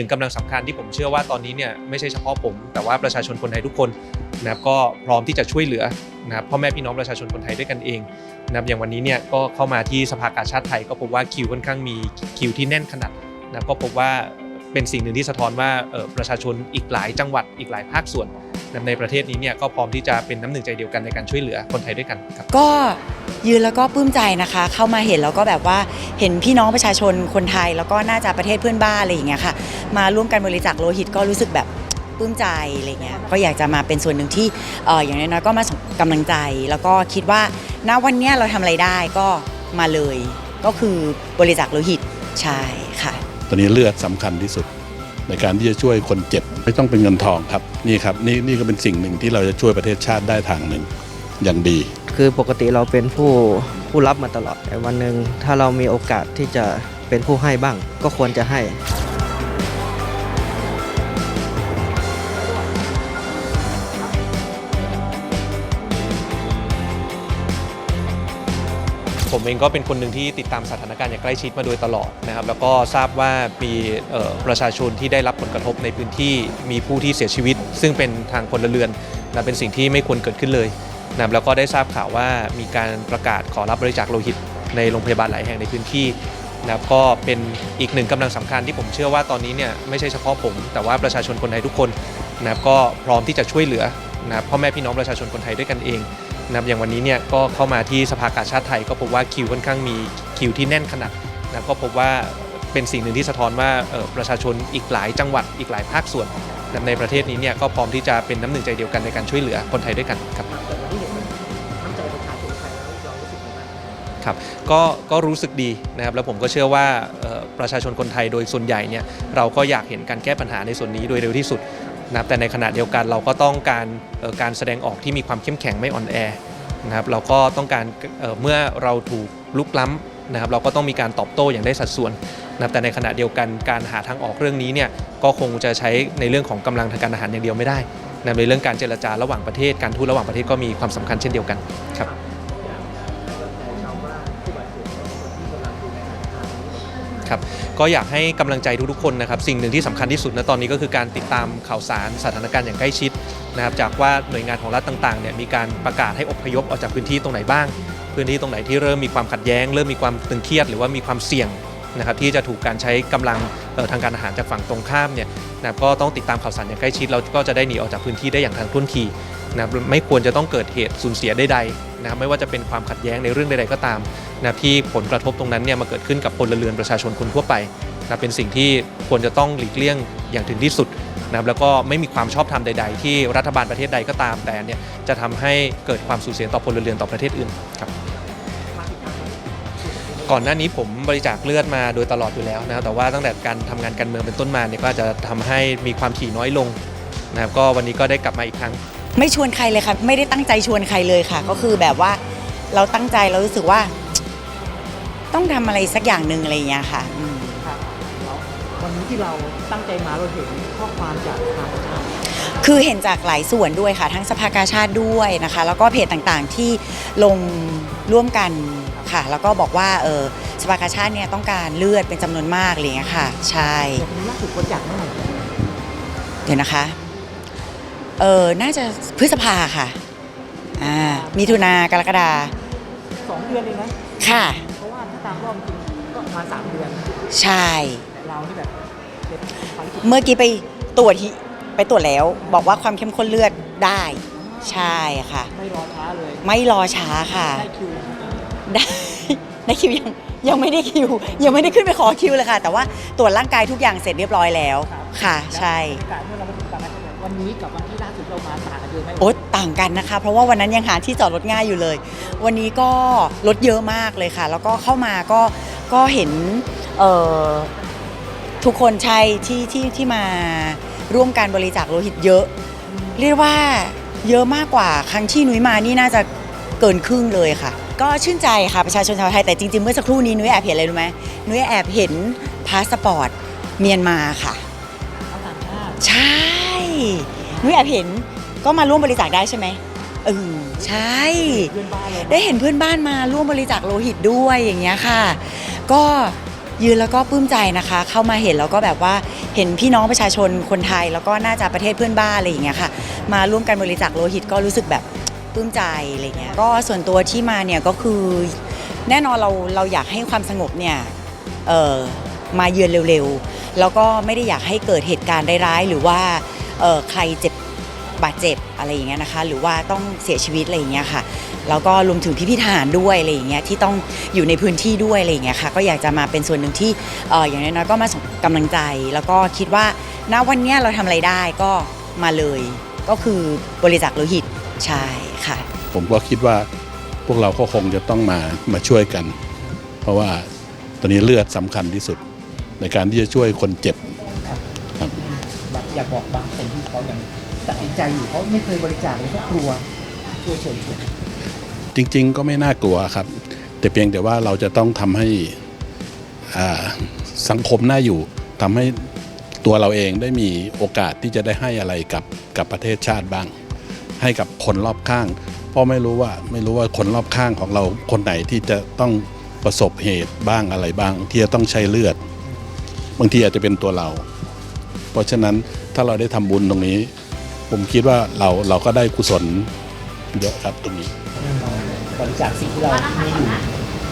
ถึงกำลังสำคัญที่ผมเชื่อว่าตอนนี้เนี่ยไม่ใช่เฉพาะผม แต่ว่าประชาชนคนไทยทุกคนนะครับก็พร้อมที่จะช่วยเหลือนะครับพ่อแม่พี่น้องประชาชนคนไทยด้วยกันเองนะครับอย่างวันนี้เนี่ยก็เข้ามาที่สภากาชาติไทย ก็พบว่าคิวค่อนข้างมีคิวที่แน่นขนาดนะครับก็พบว่าเป็นสิ่งหนึ่งที่สะท้อนว่าเออประชาชนอีกหลายจังหวัดอีกหลายภาคส่วน ในประเทศนี้เนี่ยก็พร้อมที่จะเป็นน้ำหนึ่งใจเดียวกันในการช่วยเหลือคนไทยด้วยกันครับ ก็ยืนแล้วก็ปลื้มใจนะคะ เข้ามาเห็นแล้วก็แบบว่าเห็นพี่น้องประชาชนคนไทย แล้วก็น่าจะประเทศเพื่อนบ้านอะไรอย่างเงี้ยค่ะ มาร่วมกันบริจาคโลหิตก็รู้สึกแบบปลื้มใจอะไรเงี้ยก็อยากจะมาเป็นส่วนหนึ่งที่เอออย่างน้อยๆก็มาส่งกำลังใจ แล้วก็คิดว่าณวันเนี้ยเราทำอะไรได้ก็มาเลย ก็คือบริจาคโลหิตใช่ค่ะ ตอนนี้เลือดสำคัญที่สุด ในการที่จะช่วยคนเจ็บไม่ต้องเป็นเงินทองครับนี่ครับนี่นี่ก็เป็นสิ่งหนึ่งที่เราจะช่วยประเทศชาติได้ทางหนึ่งอย่างดี คือปกติเราเป็นผู้ผู้รับมาตลอดแต่วันหนึ่งถ้าเรามีโอกาสที่จะเป็นผู้ให้บ้าง ก็ควรจะให้ ผมเองก็เป็นคนหนึ่งที่ติดตามสถานการณ์อย่างใกล้ชิดมาโดยตลอดนะครับแล้วก็ทราบว่ามีประชาชนที่ได้รับผลกระทบในพื้นที่มีผู้ที่เสียชีวิต ซึ่งเป็นทางพลเรือนนะเป็นสิ่งที่ไม่ควรเกิดขึ้นเลยนะแล้วก็ได้ทราบข่าวว่ามีการประกาศขอรับบริจาคโลหิต ในโรงพยาบาลหลายแห่งในพื้นที่นะครับก็เป็นอีกหนึ่งกำลังสำคัญที่ผมเชื่อว่าตอนนี้เนี่ยไม่ใช่เฉพาะผม แต่ว่าประชาชนคนไทยทุกคนนะครับก็พร้อมที่จะช่วยเหลือนะพ่อแม่พี่น้องประชาชนคนไทยด้วยกันเอง นะครับอย่างวันนี้เนี่ยก็เข้ามาที่สภากาชาติไทย ก็พบว่าคิวค่อนข้างมีคิวที่แน่นขนาดนะครับก็พบว่าเป็นสิ่งหนึ่งที่สะท้อนว่าเอ่อประชาชนอีกหลายจังหวัดอีกหลายภาคส่วนนะครับในประเทศนี้เนี่ยก็พร้อมที่จะเป็นน้ำหนึ่งใจเดียวกันในการช่วยเหลือคนไทยด้วยกันครับครับก็ก็รู้สึกดีนะครับแล้วผมก็เชื่อว่าเอ่อประชาชนคนไทยโดยส่วนใหญ่เนี่ยเราก็อยากเห็นการแก้ปัญหาในส่วนนี้โดยเร็วที่สุด นะครับแต่ในขณะเดียวกันเราก็ต้องการการแสดงออกที่มีความเข้มแข็งไม่อ่อนแอนะครับเราก็ต้องการเมื่อเราถูกลุกล้ำนะครับเราก็ต้องมีการตอบโต้อย่างได้สัดส่วนนะครับแต่ในขณะเดียวกันการหาทางออกเรื่องนี้เนี่ยก็คงจะใช้ในเรื่องของกำลังทางการอาหารอย่างเดียวไม่ได้นะในเรื่องการเจรจาระหว่างประเทศการทูตระหว่างประเทศก็มีความสำคัญเช่นเดียวกันครับ ครับก็อยากให้กำลังใจทุกๆคนนะครับสิ่งหนึ่งที่สำคัญที่สุดณตอนนี้ก็คือการติดตามข่าวสารสถานการณ์อย่างใกล้ชิดนะครับจากว่าหน่วยงานของรัฐต่างๆเนี่ยมีการประกาศให้อพยพออกจากพื้นที่ตรงไหนบ้าง พื้นที่ตรงไหนที่เริ่มมีความขัดแย้ง เริ่มมีความตึงเครียดหรือว่ามีความเสี่ยงนะครับที่จะถูกการใช้กำลังทางการอาหารจากฝั่งตรงข้ามเนี่ยนะก็ต้องติดตามข่าวสารอย่างใกล้ชิดเราก็จะได้หนีออกจากพื้นที่ได้อย่างทันท่วงทีนะไม่ควรจะต้องเกิดเหตุสูญเสียใดๆ นะครับไม่ว่าจะเป็นความขัดแย้งในเรื่องใดๆก็ตามนะที่ผลกระทบตรงนั้นเนี่ยมาเกิดขึ้นกับพลเรือนประชาชนคนทั่วไปนะเป็นสิ่งที่ควรจะต้องหลีกเลี่ยงอย่างถึงที่สุดนะครับแล้วก็ไม่มีความชอบธรรมใด ๆ ที่รัฐบาลประเทศใดก็ตามแต่เนี่ยจะทำให้เกิดความสูญเสียต่อพลเรือนต่อประเทศอื่นครับก่อนหน้านี้ผมบริจาคเลือดมาโดยตลอดอยู่แล้วนะครับแต่ว่าตั้งแต่การทำงานการเมืองเป็นต้นมาเนี่ยก็จะทำให้มีความถี่น้อยลงนะครับก็วันนี้ก็ได้กลับมาอีกครั้ง ไม่ชวนใครเลยค่ะ ไม่ได้ตั้งใจชวนใครเลยค่ะ ก็คือแบบว่าเราตั้งใจเรารู้สึกว่า ต้องทำอะไรสักอย่างหนึ่งอะไรอย่างเงี้ยค่ะอืม ครับแล้ววันนี้ที่เราตั้งใจมาเราเห็นข้อความจากทางประชาชนคือเห็นจากหลายส่วนด้วยค่ะ ทั้งสภากาชาติด้วยนะคะ แล้วก็เพจต่างๆที่ลงร่วมกันค่ะ แล้วก็บอกว่าเออสภากาชาติเนี่ยต้องการเลือดเป็นจำนวนมากอะไรอย่างเงี้ยค่ะ ใช่เดี๋ยวนี้ล่าสุดบริจาคเมื่อไหร่เดี๋ยวนะคะ เออน่าจะพฤษภาค่ะอ่ามิถุนากรกฎาสองเดือนเองนะ ค่ะ เพราะว่าถ้าตามรอบจริงก็ประมาณสามเดือน ใช่ แต่เรานี่แบบเป็นภารกิจเมื่อกี้ไปตรวจฮิไปตรวจแล้ว บอกว่าความเข้มข้นเลือดได้ ใช่ค่ะ ไม่รอช้าเลย ไม่รอช้าค่ะ ได้คิวได้ได้คิวยังยังไม่ได้คิว ยังไม่ได้ขึ้นไปขอคิวเลยค่ะ แต่ว่าตรวจร่างกายทุกอย่างเสร็จเรียบร้อยแล้ว ค่ะ ใช่บรรยากาศเมื่อเรามาถึงตอนนั้นเนี่ย วันนี้กับวันที่ล่าสุดเรามาต่างกันเยอะไหมโอ๊ตต่างกันนะคะ เพราะว่าวันนั้นยังหาที่จอดรถง่ายอยู่เลย วันนี้ก็รถเยอะมากเลยค่ะ แล้วก็เข้ามาก็ก็เห็นเอ่อทุกคนใช่ที่ที่ที่มาร่วมการบริจาคโลหิตเยอะ เรียกว่าเยอะมากกว่าครั้งที่นุ้ยมานี่น่าจะเกินครึ่งเลยค่ะ ก็ชื่นใจค่ะประชาชนชาวไทยแต่จริงๆเมื่อสักครู่นี้นุ้ยแอบเห็นอะไรรู้ไหมนุ้ยแอบเห็นพาสปอร์ตเมียนมาค่ะ ใช่นุ้ยแอบเห็นก็มาร่วมบริจาคได้ใช่ไหมเออใช่ เพื่อนบ้านเลยได้เห็นเพื่อนบ้านมาร่วมบริจาคโลหิตด้วยอย่างเงี้ยค่ะ ก็ยืนแล้วก็ปลื้มใจนะคะ เข้ามาเห็นแล้วก็แบบว่าเห็นพี่น้องประชาชนคนไทย แล้วก็น่าจะประเทศเพื่อนบ้านอะไรอย่างเงี้ยค่ะ มาร่วมกันบริจาคโลหิตก็รู้สึกแบบปลื้มใจอะไรเงี้ยก็ส่วนตัวที่มาเนี่ยก็คือ แน่นอนเราเราอยากให้ความสงบเนี่ยเออมาเยือนเร็วๆ แล้วก็ไม่ได้อยากให้เกิดเหตุการณ์ร้ายๆหรือว่าใครเจ็บบาดเจ็บอะไรอย่างเงี้ยนะคะ หรือว่าต้องเสียชีวิตอะไรอย่างเงี้ยค่ะแล้วก็รวมถึงพี่ๆทหารด้วยอะไรอย่างเงี้ยที่ต้องอยู่ในพื้นที่ด้วยอะไรอย่างเงี้ยค่ะก็อยากจะมาเป็นส่วนหนึ่งที่อย่างน้อยๆก็มาส่งกำลังใจ แล้วก็คิดว่าณวันเนี้ยเราทำอะไรได้ก็มาเลย ก็คือบริจาคโลหิตใช่ค่ะ ผมก็คิดว่าพวกเราก็คงจะต้องมามาช่วยกัน เพราะว่าตอนนี้เลือดสำคัญที่สุด ในการที่จะช่วยคนเจ็บครับแบบอยากบอกบางคนที่เขายังตัดสินใจอยู่เขาไม่เคยบริจาคเลยเขากลัวช่วยเชิญชวนจริง ๆ ก็ไม่น่ากลัวครับ แต่เพียงแต่ว่าเราจะต้องทำให้อ่าสังคมน่าอยู่ทำให้ตัวเราเองได้มีโอกาสที่จะได้ให้อะไรกับกับประเทศชาติบ้าง ให้กับคนรอบข้าง เพราะไม่รู้ว่าไม่รู้ว่าคนรอบข้างของเราคนไหนที่จะต้องประสบเหตุบ้างอะไรบ้าง ที่จะต้องใช้เลือด บางทีอาจจะเป็นตัวเรา เพราะฉะนั้นถ้าเราได้ทำบุญตรงนี้ ผมคิดว่าเราเราก็ได้กุศลเยอะครับตรงนี้บริจาคสิ่งที่เรามีอยู่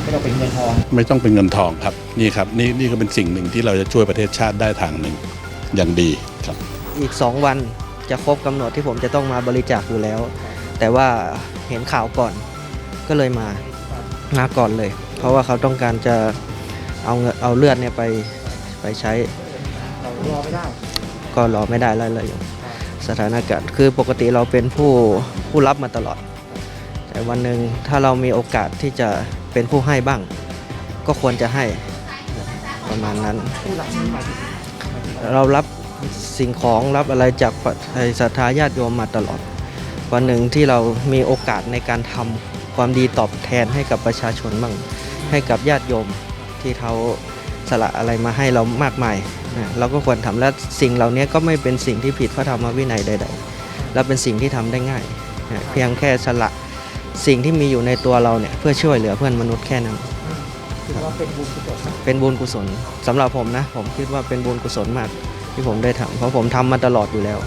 ไม่ต้องเป็นเงินทองไม่ต้องเป็นเงินทองครับนี่ครับนี่นี่ก็เป็นสิ่งหนึ่งที่เราจะช่วยประเทศชาติได้ทางหนึ่งอย่างดีครับ อีก 2 วันจะครบกำหนดที่ผมจะต้องมาบริจาคอยู่แล้ว แต่ว่าเห็นข่าวก่อนก็เลยมามาก่อนเลย เพราะว่าเขาต้องการจะเอาเงินเอาเลือดเนี่ยไป ไปใช้เรารอไม่ได้ ก็รอไม่ได้แล้วเลยสถานการณ์คือปกติเราเป็นผู้ผู้รับมาตลอด แต่วันหนึ่งถ้าเรามีโอกาสที่จะเป็นผู้ให้บ้าง ก็ควรจะให้ประมาณนั้นผู้รับนี้หมายถึงหมายถึงเรารับสิ่งของรับอะไรจากศรัทธาญาติโยมมาตลอด วันหนึ่งที่เรามีโอกาสในการทำความดีตอบแทนให้กับประชาชนบ้างให้กับญาติโยมที่เขา สละอะไรมาให้เรามากมายนะเราก็ควรทำและสิ่งเหล่านี้ก็ไม่เป็นสิ่งที่ผิดพระธรรมวินัยใด ๆ และเป็นสิ่งที่ทำได้ง่ายนะเพียงแค่สละสิ่งที่มีอยู่ในตัวเราเนี่ยเพื่อช่วยเหลือเพื่อนมนุษย์แค่นั้นถือว่าเป็นบุญกุศลเป็นบุญกุศลสำหรับผมนะ ผมคิดว่าเป็นบุญกุศลมากที่ผมได้ทำเพราะผมทำมาตลอดอยู่แล้ว